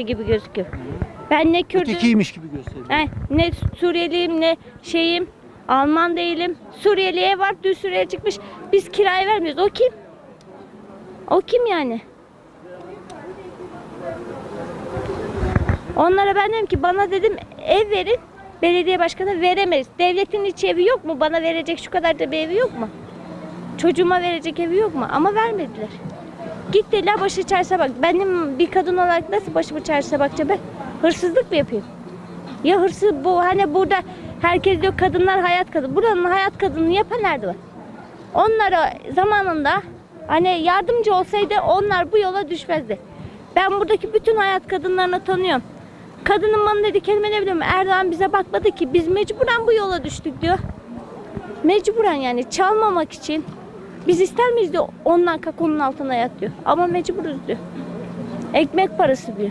gibi gözüküyor. Ben ne Kürdüm, Ötekiymiş gibi gösteriyor. he, ne Suriyeliyim ne şeyim, Alman değilim. Suriyeli ev var, düz Suriye çıkmış. Biz kiraya vermiyoruz. O kim? O kim yani? Onlara ben dedim ki bana dedim ev verin. Belediye başkanı veremeyiz. Devletin hiç evi yok mu? Bana verecek şu kadar da bir evi yok mu? Çocuğuma verecek evi yok mu? Ama vermediler. Git dediler başı çarşıya bak. Benim bir kadın olarak nasıl başımı çarşıya bakacağım ben? Hırsızlık mı yapayım? Ya hırsız bu hani burada herkes diyor kadınlar hayat kadın. Buranın hayat kadını yapan nerede var? Onlara zamanında hani yardımcı olsaydı onlar bu yola düşmezdi. Ben buradaki bütün hayat kadınlarını tanıyorum. Kadının bana dedi kelime ne biliyorum Erdoğan bize bakmadı ki biz mecburen bu yola düştük diyor. Mecburen yani çalmamak için biz ister miyiz diyor ondan kakonun altına yat diyor. Ama mecburuz diyor. Ekmek parası diyor.